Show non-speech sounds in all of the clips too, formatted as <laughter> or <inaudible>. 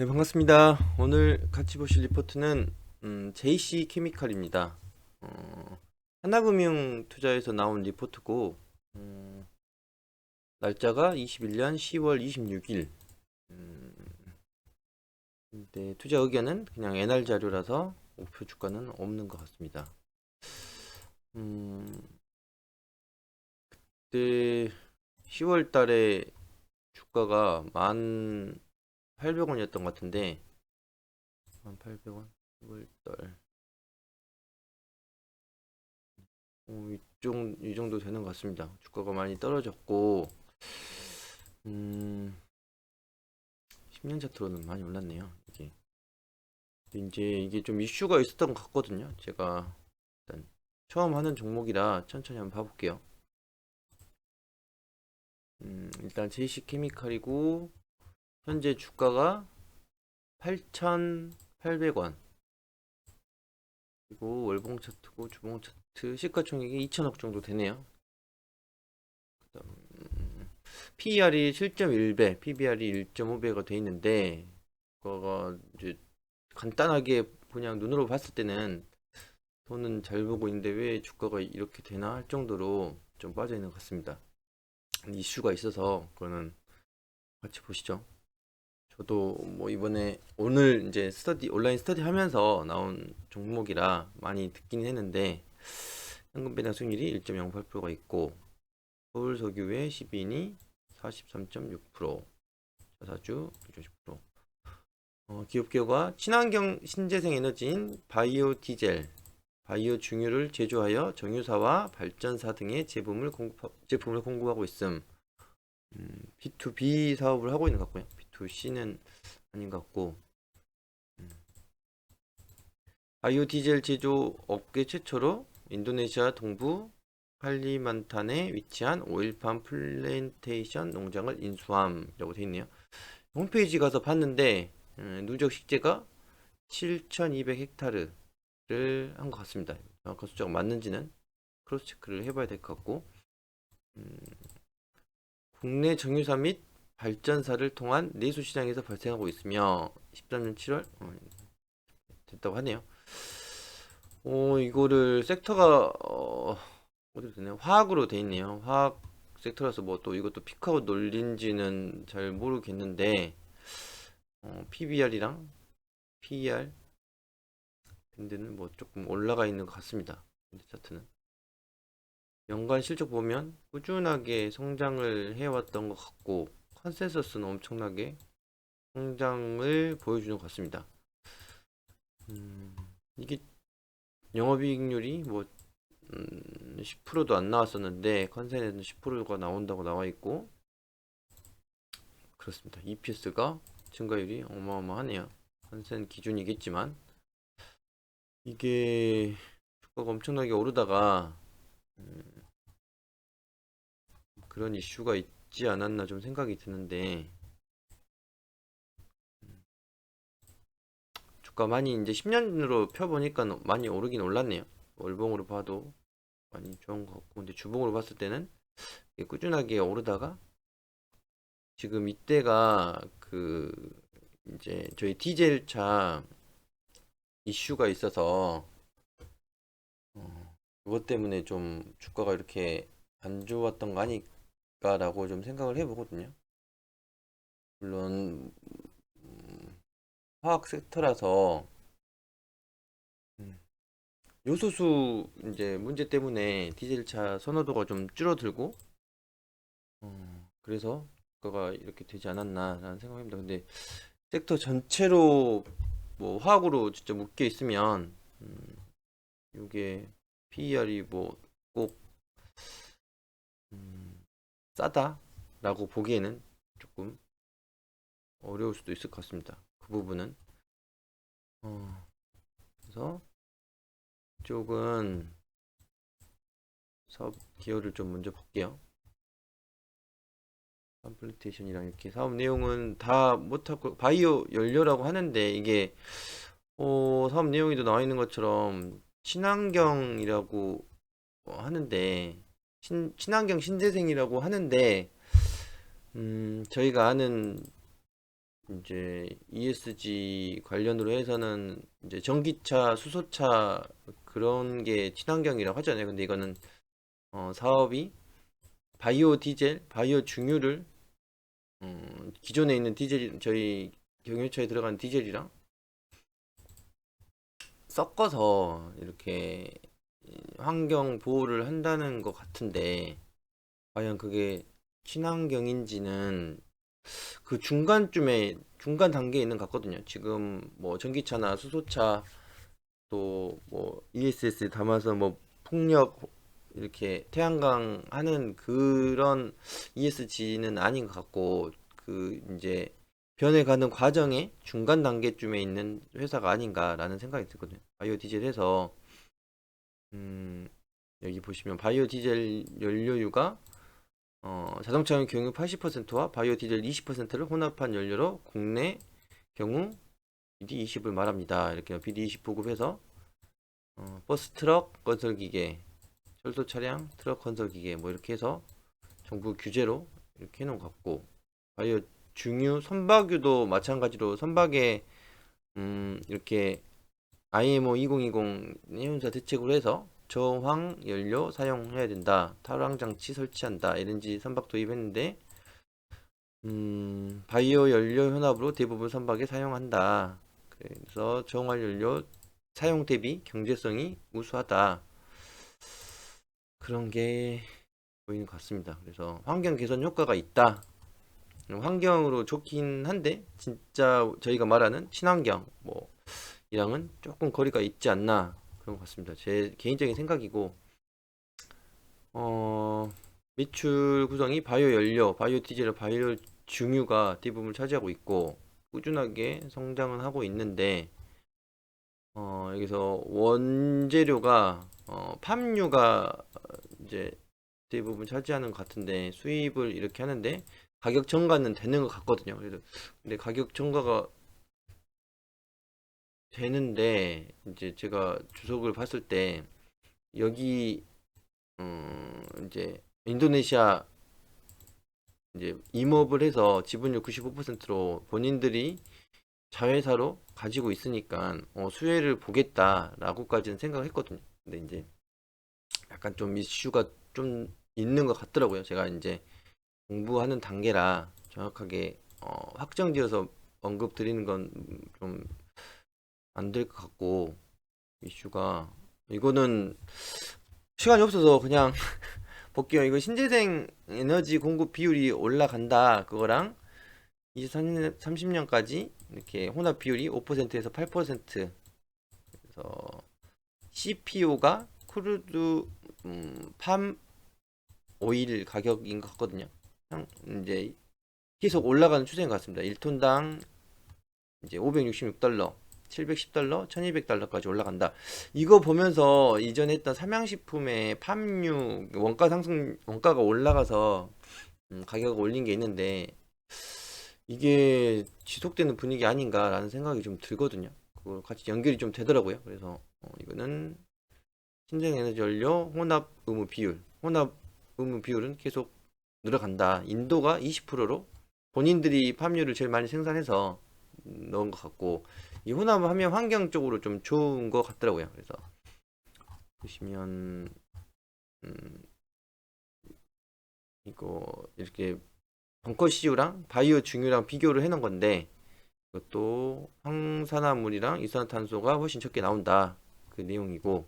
네, 반갑습니다. 오늘 같이 보실 리포트는 음, JC 케미칼입니다. 어, 하나금융 투자에서 나온 리포트고 음, 날짜가 21년 10월 26일. 음, 근데 투자 의견은 그냥 NR 자료라서 목표 주가는 없는 것 같습니다. 음, 그때 10월 달에 주가가 만 800원이었던 것 같은데. 1800원? 10월달 어, 이, 정, 이 정도 되는 것 같습니다. 주가가 많이 떨어졌고. 음 10년 차트로는 많이 올랐네요 이게. 이제 이게 좀 이슈가 있었던 것 같거든요 제가. 일단 처음 하는 종목이라 천천히 한번 봐볼게요. 음, 일단 JC 케미칼이고 현재 주가가 8,800원. 그리고 월봉 차트고 주봉 차트 시가총액이 2천억 정도 되네요. PER이 7.1배, PBR이 1.5배가 돼 있는데 그거가 이제 간단하게 그냥 눈으로 봤을 때는 돈은 잘 보고 있는데 왜 주가가 이렇게 되나 할 정도로 좀 빠져 있는 것 같습니다. 이슈가 있어서 그거는 같이 보시죠. 저도 뭐 이번에 오늘 이제 스터디 온라인 스터디 하면서 나온 종목이라 많이 듣긴 했는데 현금 배당 수익률이 1.08%가 있고 서울석유의 12인이 43.6% 자사주 60% 어, 기업 개요가 친환경 신재생 에너지인 바이오 디젤 바이오 중유를 제조하여 정유사와 발전사 등의 제품을 공급 제품을 공급하고 있음. 음, B2B 사업을 하고 있는 것 같고요. B2C는 아닌 것 같고. 음. 바이오 디젤 제조 업계 최초로 인도네시아 동부 칼리만탄에 위치한 오일팜 플랜테이션 농장을 인수함이라고 되어 있네요. 홈페이지 가서 봤는데 음, 누적 식재가 7,200헥타르 를 한 것 같습니다. 정확한 숫자가 맞는지는 크로스 체크를 해봐야 될 것 같고 음, 국내 정유사 및 발전사를 통한 내수 시장에서 발생하고 있으며 13년 7월 어, 됐다고 하네요. 어, 이거를 섹터가 어, 어디로 되나요? 화학으로 돼 있네요. 화학 섹터라서 뭐 또 이것도 피크아웃 놀린지는 잘 모르겠는데 어, PBR이랑 PER 밴드는 뭐 조금 올라가 있는 것 같습니다. 밴드 차트는. 연간 실적 보면 꾸준하게 성장을 해왔던 것 같고 컨센서스는 엄청나게 성장을 보여주는 것 같습니다. 음, 이게 영업이익률이 뭐 음, 10%도 안 나왔었는데 컨센에는 10%가 나온다고 나와 있고 그렇습니다. EPS가 증가율이 어마어마하네요. 컨센 기준이겠지만 이게 주가가 엄청나게 오르다가 음, 그런 이슈가 있 지 않았나 좀 생각이 드는데. 음, 주가 많이 이제 10년으로 펴보니까 많이 오르긴 올랐네요. 월봉으로 봐도 많이 좋은 것 같고. 근데 주봉으로 봤을 때는 꾸준하게 오르다가 지금 이때가 그 이제 저희 디젤 차 이슈가 있어서 어, 그것 때문에 좀 주가가 이렇게 안 좋았던 거 아닐까 라고 좀 생각을 해보거든요. 물론 음, 화학 섹터라서 음, 요소수 이제 문제 때문에 디젤차 선호도가 좀 줄어들고 어, 그래서 주가가 이렇게 되지 않았나라는 생각입니다. 근데 섹터 전체로 뭐 화학으로 진짜 묶여 있으면 음, 이게 PER이 뭐꼭 음, 싸다라고 보기에는 조금 어려울 수도 있을 것 같습니다. 그 부분은 어, 그래서 이쪽은 사업 기여를 좀 먼저 볼게요. 컴플리테이션이랑 이렇게 사업 내용은 다 못하고 바이오 연료라고 하는데 이게 어, 사업 내용에도 나와 있는 것처럼 친환경이라고 어, 하는데 신, 친환경 신재생이라고 하는데 음, 저희가 아는 이제 ESG 관련으로 해서는 이제 전기차, 수소차 그런 게 친환경이라고 하잖아요. 근데 이거는 어, 사업이 바이오 디젤, 바이오 중유를 음, 기존에 있는 디젤 저희 경유차에 들어간 디젤이랑 섞어서 이렇게 환경 보호를 한다는 것 같은데 과연 그게 친환경인지는 그 중간쯤에 중간 단계에 있는 것 같거든요. 지금 뭐 전기차나 수소차 또 뭐 ESS 담아서 뭐 풍력 이렇게 태양광 하는 그런 ESG는 아닌 것 같고 그 이제 변해가는 과정의 중간 단계쯤에 있는 회사가 아닌가라는 생각이 들거든요. 바이오 디젤 해서 음 여기 보시면 바이오 디젤 연료유가 어, 자동차용 경유 80%와 바이오 디젤 20%를 혼합한 연료로 국내 경우 BD20을 말합니다. 이렇게 BD20 보급해서 어, 버스 트럭 건설 기계, 철도 차량 트럭 건설 기계 뭐 이렇게 해서 정부 규제로 이렇게 해놓은 것 같고 바이오 중유 선박유도 마찬가지로 선박에 음, 이렇게 IMO 2020 해운사 대책으로 해서 저항 연료 사용해야 된다. 탈황 장치 설치한다. LNG 선박 도입했는데 음, 바이오 연료 혼합으로 대부분 선박에 사용한다. 그래서 저항 연료 사용 대비 경제성이 우수하다. 그런 게 보이는 것 같습니다. 그래서 환경 개선 효과가 있다. 환경으로 좋긴 한데 진짜 저희가 말하는 친환경 뭐 이랑은 조금 거리가 있지 않나 그런 것 같습니다. 제 개인적인 생각이고 어 매출 구성이 바이오 연료, 바이오 디젤, 바이오 중유가 대부분 차지하고 있고 꾸준하게 성장은 하고 있는데 어 여기서 원재료가 어 팜유가 이제 대부분 차지하는 것 같은데 수입을 이렇게 하는데 가격 전가는 되는 것 같거든요. 그래서 근데 가격 전가가 되는데 이제 제가 주석을 봤을 때 여기 음 이제 인도네시아 이제 임업을 해서 지분율 95%로 본인들이 자회사로 가지고 있으니까 어, 수혜를 보겠다라고까지는 생각을 했거든요. 근데 이제 약간 좀 이슈가 좀 있는 것 같더라고요. 제가 이제 공부하는 단계라 정확하게 어, 확정지어서 언급 드리는 건 좀 안 될 것 같고 이슈가 이거는 시간이 없어서 그냥 <laughs> 볼게요. 이거 신재생 에너지 공급 비율이 올라간다 그거랑 2030년 30년까지 이렇게 혼합 비율이 5%에서 8% 그래서 CPO가 크루드 음, 팜 오일 가격인 것 같거든요. 한- 이제 계속 올라가는 추세인 것 같습니다. 1톤당 이제 566달러, 710달러, 1200달러까지 올라간다. 이거 보면서 이전에 했던 삼양식품의 팜유 원가 상승, 원가가 올라가서 음, 가격을 올린 게 있는데 이게 지속되는 분위기 아닌가라는 생각이 좀 들거든요. 그거 같이 연결이 좀 되더라고요. 그래서 어, 이거는 신재생에너지 연료 혼합 의무 비율, 혼합 의무 비율은 계속 늘어간다. 인도가 20%로 본인들이 팜유를 제일 많이 생산해서 넣은 것 같고 이 혼합을 하면 환경적으로 좀 좋은 것 같더라고요. 그래서 보시면 음, 이거 이렇게 벙커 CU랑 바이오 중유랑 비교를 해놓은 건데 이것도 황산화물이랑 이산화탄소가 훨씬 적게 나온다 그 내용이고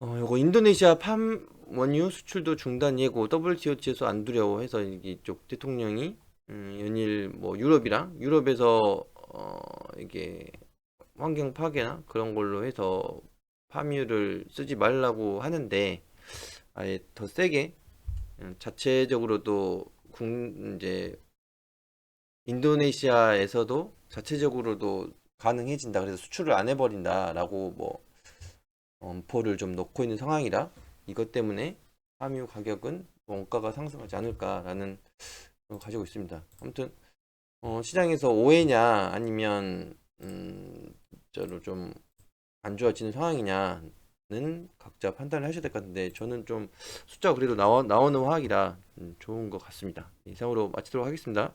어 요거 인도네시아 팜 원유 수출도 중단 예고 WTO에서 안 두려워해서 이쪽 대통령이 음, 연일 뭐 유럽이랑 유럽에서 어 이게 환경 파괴나 그런 걸로 해서 팜유를 쓰지 말라고 하는데 아예 더 세게 음, 자체적으로도 국 이제 인도네시아에서도 자체적으로도 가능해진다. 그래서 수출을 안 해버린다라고 뭐 엄포를 좀 놓고 있는 상황이라 이것 때문에 함유 가격은 원가가 상승하지 않을까라는 걸 가지고 있습니다. 아무튼 어, 시장에서 오해냐 아니면 음, 진짜로 좀 안 좋아지는 상황이냐는 각자 판단을 하셔야 될 것 같은데 저는 좀 숫자가 그래도 나와, 나오는 화학이라 음, 좋은 것 같습니다. 이상으로 마치도록 하겠습니다.